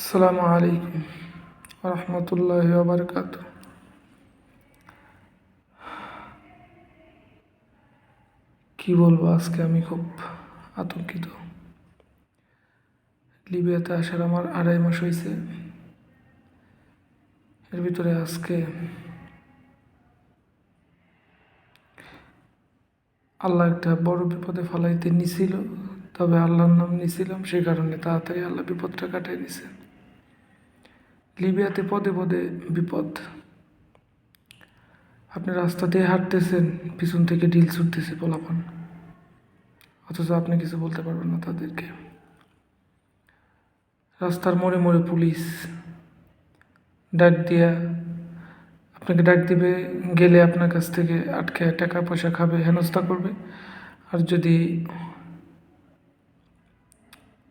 আসসালামু আলাইকুম রহমতুল্লাহ বারকাত কি বলব, আজকে আমি খুব আতঙ্কিত। লিবিয়াতে আসার আমার আড়াই মাস হয়েছে এর ভিতরে আজকে আল্লাহ একটা বড় বিপদে ফালাইতে নিছিল, তবে আল্লাহর নাম নিছিলাম সেই কারণে তাড়াতাড়ি আল্লাহ বিপদটা কাটাই নিছে। লিবিয়াতে পদে পদে বিপদ। আপনি রাস্তা দিয়ে হাঁটতেছেন, পিছন থেকে ডিল ছুটতেছে পোলাপান। অথচ আপনি কিছু বলতে পারবেন না তাদেরকে। রাস্তার মোড়ে মোড়ে পুলিশ। ডাক দিয়া আপনাকে ডাক দিবে, গেলে আপনার কাছ থেকে আটকে টাকা পয়সা খাবে, হেনস্থা করবে। আর যদি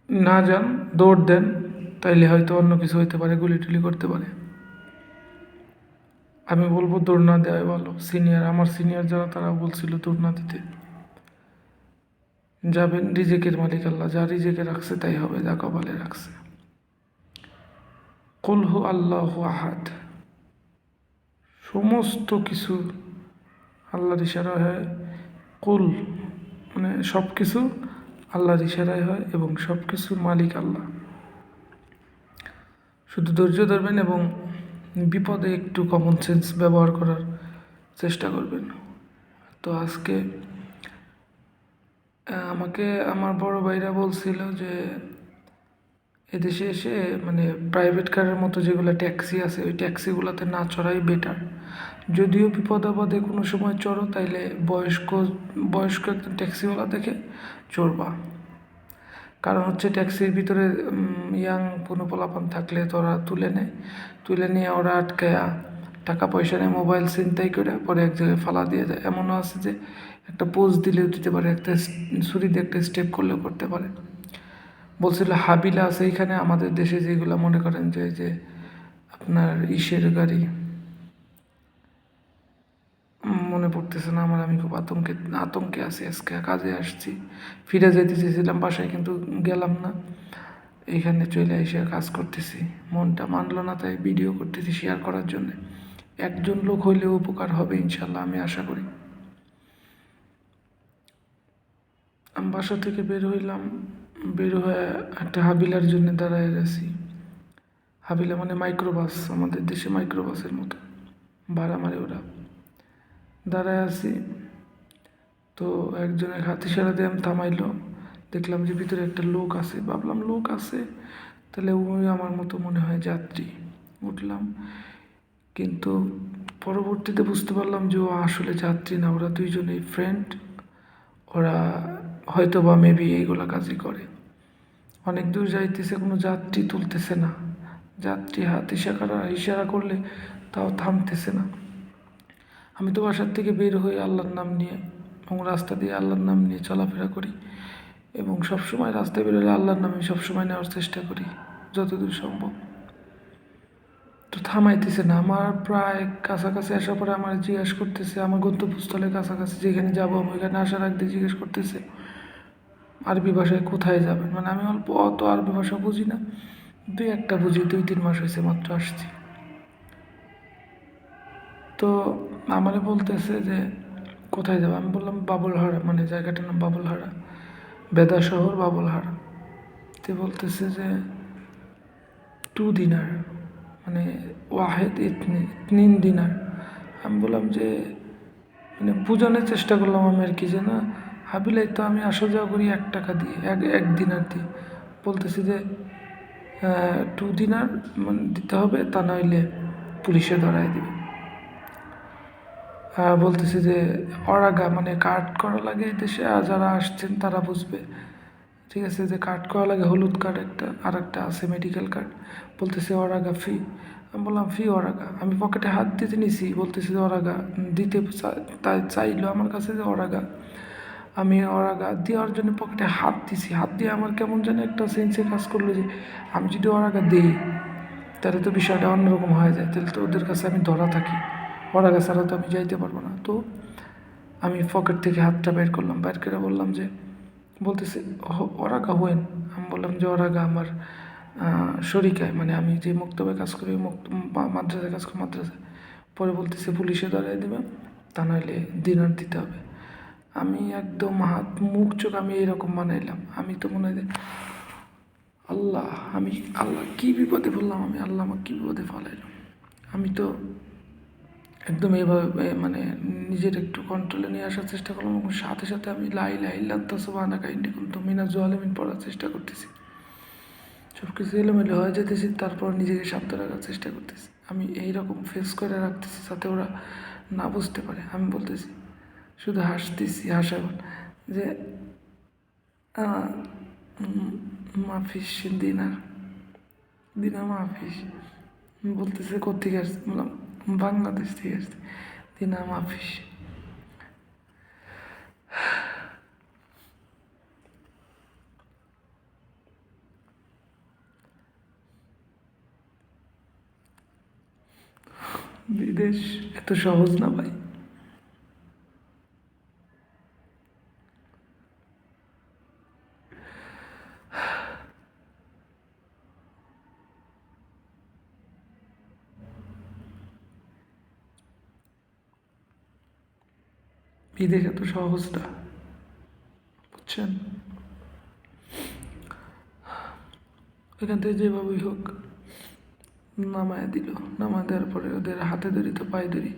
না যান, দৌড় দেন। তাইলে হয়তো অন্য কিছু হইতে পারে গুলি টুলি করতে পারে। আমি বলব দৌড় না দেওয়াই ভালো। সিনিয়র, আমার সিনিয়র যারা তারা বলছিল দৌড় না দিতে। যাবেন রিজেকের মালিক আল্লাহ, যা রিজেকে রাখছে তাই হবে, যা কপালে রাখছে। কলহু আল্লাহ আহাদ। সমস্ত কিছু আল্লাহর ইশারা হয়। কুল মানে সব কিছু আল্লাহর ইশারায় হয় এবং সব কিছুর মালিক আল্লাহ। শুধু ধৈর্য ধরবেন এবং বিপদে একটু কমন সেন্স ব্যবহার করার চেষ্টা করবেন। তো আজকে আমাকে আমার বড় ভাইরা বলছিল যে, এদেশে এসে মানে প্রাইভেট কারের মতো যেগুলো ট্যাক্সি আছে, ওই ট্যাক্সিগুলোতে না চড়াই বেটার যদিও বিপদ আপদে কোনো সময় চড়ো, তাইলে বয়স্ক বয়স্ক একজন ট্যাক্সিওয়ালা দেখে চড়বা। কারণ হচ্ছে ট্যাক্সির ভিতরে ইয়াং কোনো থাকলে তো ওরা তুলে নেয়। তুলে নিয়ে ওরা আটকায়া টাকা পয়সা নেয় মোবাইল ছিনতাই করে পরে এক জায়গায় ফালা দিয়ে যায় এমনও আছে যে একটা পোজ দিলেও দিতে পারে, একটা ছুরি দিয়ে একটা স্টেপ করলেও করতে পারে। বলছিল, হাবিলা আছে এখানে আমাদের দেশে যেগুলো মনে করেন যে যে আপনার ইসের গাড়ি। মনে পড়তেছে না, আমার আমি খুব আতঙ্কে আতঙ্কে আছি আজকে, কাজে আসছি। ফিরে যেতে চেয়েছিলাম বাসায় কিন্তু গেলাম না। এখানে চলে এসে কাজ করতেছি। মনটা মানলো না তাই ভিডিও করতেছি শেয়ার করার জন্য। একজন লোক হইলেও উপকার হবে ইনশাল্লাহ, আমি আশা করি। আমি বাসা থেকে বের হইলাম, বের হয়ে একটা হাবিলার জন্য দাঁড়ায় গেছি হাবিলা মানে মাইক্রোবাস আমাদের দেশে মাইক্রোবাসের মতো। ভাড়া মারে ওরা। দাঁড়ায় আছি। তো একজনের হাত ইশারা দিয়ে আমি থামাইলো। দেখলাম যে ভিতরে একটা লোক আছে। ভাবলাম, লোক আছে? তাহলে ওই আমার মতো মনে হয় যাত্রী। উঠলাম। কিন্তু পরবর্তীতে বুঝতে পারলাম যে ও আসলে যাত্রী না। ওরা দুইজনেই ফ্রেন্ড ওরা হয়তো বা মেবি এইগুলা কাজই করে। অনেক দূর যাইতেছে, কোনো যাত্রী তুলতেছে না। যাত্রী হাত ইশারা ইশারা করলে তাও থামতেছে না। আমি তো বাসার থেকে বের হয়ে আল্লাহর নাম নিয়ে এবং রাস্তা দিয়ে আল্লাহর নাম নিয়ে চলাফেরা করি এবং সবসময় রাস্তায় বেরোলে আল্লাহর নামে সবসময় নেওয়ার চেষ্টা করি, যতদূর সম্ভব। তো থামাইতেছে না। আমার প্রায় কাছাকাছি আসার পরে আমার জিজ্ঞেস করতেছে, আমার গন্তব্যস্থলের কাছাকাছি যেখানে যাব আমি ওইখানে আসার আগে জিজ্ঞেস করতেছে, আরবি ভাষায় কোথায় যাবেন? মানে আমি অল্প অত আরবি ভাষা বুঝি না, দুই একটা বুঝি, দুই তিন মাস হয়েছে মাত্র আসছি। তো আমারে বলতেছে যে, কোথায় যাব? আমি বললাম বাবুলহারা মানে জায়গাটার নাম বাবুলহারা বেদা শহর বাবুলহারা তে বলতেছে যে, টু দিনার। মানে ওয়াহেদ ইতনি, তিন দিনার। আমি বললাম যে মানে বোঝানোর চেষ্টা করলাম আমি আর কি যে, না, হাবিলাই তো আমি আসা যাওয়া করি এক টাকা দিয়ে, এক এক দিনার দিয়ে। বলতেছি যে টু দিনার মানে দিতে হবে, তা নইলে পুলিশে ধরাই দিবে। বলতেছি যে অরাগা মানে কার্ড করা লাগে দেশে, আর যারা আসছেন তারা বুঝবে। ঠিক আছে, যে কার্ড করা লাগে, হলুদ কার্ড একটা, আর একটা আছে মেডিকেল কার্ড বলতেছে অরাগা ফি আমি বললাম ফি অরাগা? আমি পকেটে হাত দিতে নিছি, বলতেছে যে অরাগা দিতে তাই চাইলো আমার কাছে যে অরাগা। আমি অরাগা দেওয়ার জন্য পকেটে হাত দিছি। হাত দিয়ে আমার কেমন যেন একটা সেন্সে কাজ করল যে, আমি যদি অরাগা দিই, তাহলে তো বিষয়টা অন্যরকম হয়ে যায়। তাহলে তো ওদের কাছে আমি ধরা থাকি। অরাগা ছাড়া তো আমি যাইতে পারব না। তো আমি পকেট থেকে হাতটা বের করলাম, বের করে বললাম যে, বলতেছে "ও- অরাগা হোয়েন? আমি বললাম যে অরাগা আমার শরিকায় মানে আমি যে মক্তবে কাজ করি মুক্ত মাদ্রাসায় কাজ করি, মাদ্রাসায়। পরে বলতেছে, পুলিশে ধরাই দেবে, তা নাহলে দিনার দিতে হবে। আমি একদম হাত, মুখ, চোখ আমি এরকম বানাইলাম। আমি তো মনে হয় আল্লাহ, আমি আল্লাহ কি বিপদে বললাম আমি আল্লাহ আমার কী বিপদে ফলাইলাম আমি তো একদম এইভাবে মানে নিজের একটু কন্ট্রোলে নিয়ে আসার চেষ্টা করলাম এবং সাথে সাথে আমি লাই লাই লাত্তাসবানা কাহিনী কিন্তু মিনা জোয়ালেমিন পড়ার চেষ্টা করতেছি। সব কিছু এলোমেলো হয়ে যেতেছি, তারপর নিজেকে শান্ত রাখার চেষ্টা করতেছি। আমি এইরকম ফেস করে রাখতেছি যাতে ওরা না বুঝতে পারে। আমি বলতেছি, শুধু হাসতেছি হাসাবার যে মাফিস দিনার দিনা মাফিস। বলতেছে কোথেকে আসছে? বললাম বাংলাদেশ থেকে আসছি। দিনাম আফিস বিদেশ এত সহজ না ভাই। বিদেশ এত সহজ না। বুঝছেন? এখান থেকে যেভাবেই হোক, নামায় দিল। নামায় দেওয়ার পরে ওদের হাতে ধরি তো পায়ে ধরি।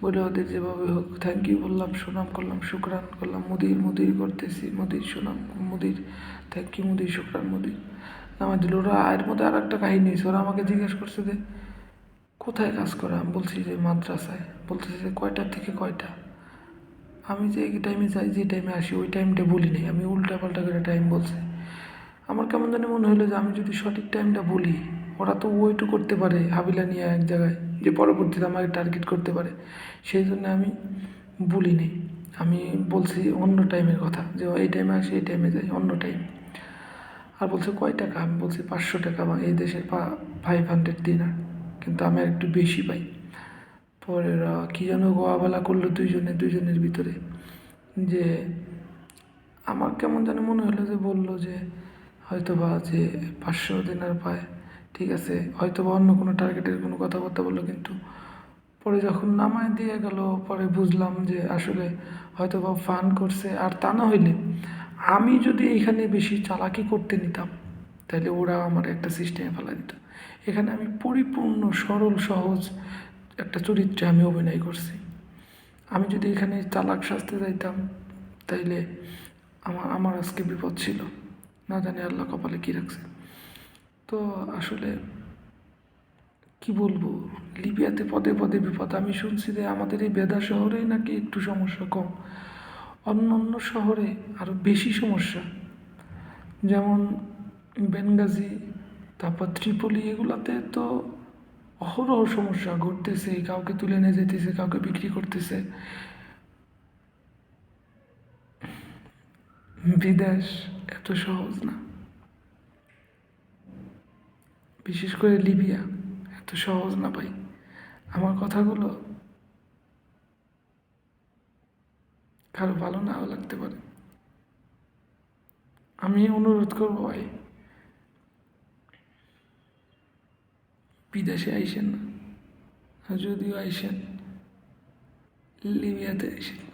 বলে ওদের যেভাবে হোক থ্যাংক ইউ বললাম, সুনাম করলাম, শুক্রান করলাম, মুদির মুদির করতেছি, মুদির সুনাম, মুদির থ্যাংক ইউ মুদির, শুক্রান, মুদির। নামায় দিল, ওরা এর মধ্যে আর একটা কাহিনী ওরা আমাকে জিজ্ঞেস করছে যে, কোথায় কাজ করে? আমি বলছি যে, মাদ্রাসায়। বলতেছে যে কয়টা থেকে কয়টা? আমি যে এই টাইমে যাই, যে টাইমে আসি, ওই টাইমটা বলি নাই। আমি উল্টা পাল্টা করে টাইম বলছে। আমার কেমন জানি মনে হলো যে আমি যদি সঠিক টাইমটা বলি, ওরা তো ওয়েটও করতে পারে হাবিলা নিয়ে এক জায়গায়, যে পরবর্তীতে আমাকে টার্গেট করতে পারে। সেই জন্য আমি বলি বলিনি আমি বলছি অন্য টাইমের কথা, যে এই টাইমে আসি, এই টাইমে যাই, অন্য টাইম আর বলছে, কয় টাকা? আমি বলছি, পাঁচশো টাকা বা এই দেশের পা ফাইভ হান্ড্রেড দিনার। কিন্তু আমি একটু বেশি পাই। পরে ওরা কী যেন গোয়াবেলা করল দুইজনে, দুইজনের ভিতরে, যে আমার কেমন যেন মনে হলো যে বলল যে হয়তো বা যে পাঁচশো দিনার পায়, ঠিক আছে হয়তো বা অন্য কোনো টার্গেটের কোনো কথাবার্তা বলল, কিন্তু পরে যখন নামায় দিয়ে গেল, পরে বুঝলাম যে আসলে হয়তো বা ফান করছে, আর তা না হইলে আমি যদি এখানে বেশি চালাকি করতে নিতাম, তাহলে ওরা আমার একটা সিস্টেমে ফেলা দিত। এখানে আমি পরিপূর্ণ, সরল, সহজ একটা চরিত্রে আমি অভিনয় করছি। আমি যদি এখানে চালাক সাজতে যাইতাম, তাইলে আমার আমার আজকে বিপদ ছিল। না জানি আল্লাহ কপালে কী রাখছে। তো আসলে কি বলব, লিবিয়াতে পদে পদে বিপদ। আমি শুনছি যে আমাদের এই বেদা শহরেই নাকি একটু সমস্যা কম। অন্য অন্য শহরে আরও বেশি সমস্যা। যেমন বেনগাজি, তারপর ত্রিপলি, এগুলাতে তো অহরহ সমস্যা ঘটতেছে, কাউকে তুলে নিয়ে যেতেছে, কাউকে বিক্রি করতেছে। বিদেশ এত সহজ না। বিশেষ করে লিবিয়া, এত সহজ না ভাই। আমার কথাগুলো কারও ভালো নাও লাগতে পারে। আমি অনুরোধ করব ভাই বিদেশে আইসেন না। আর যদিও আইসেন লিবিয়াতে আইসেন।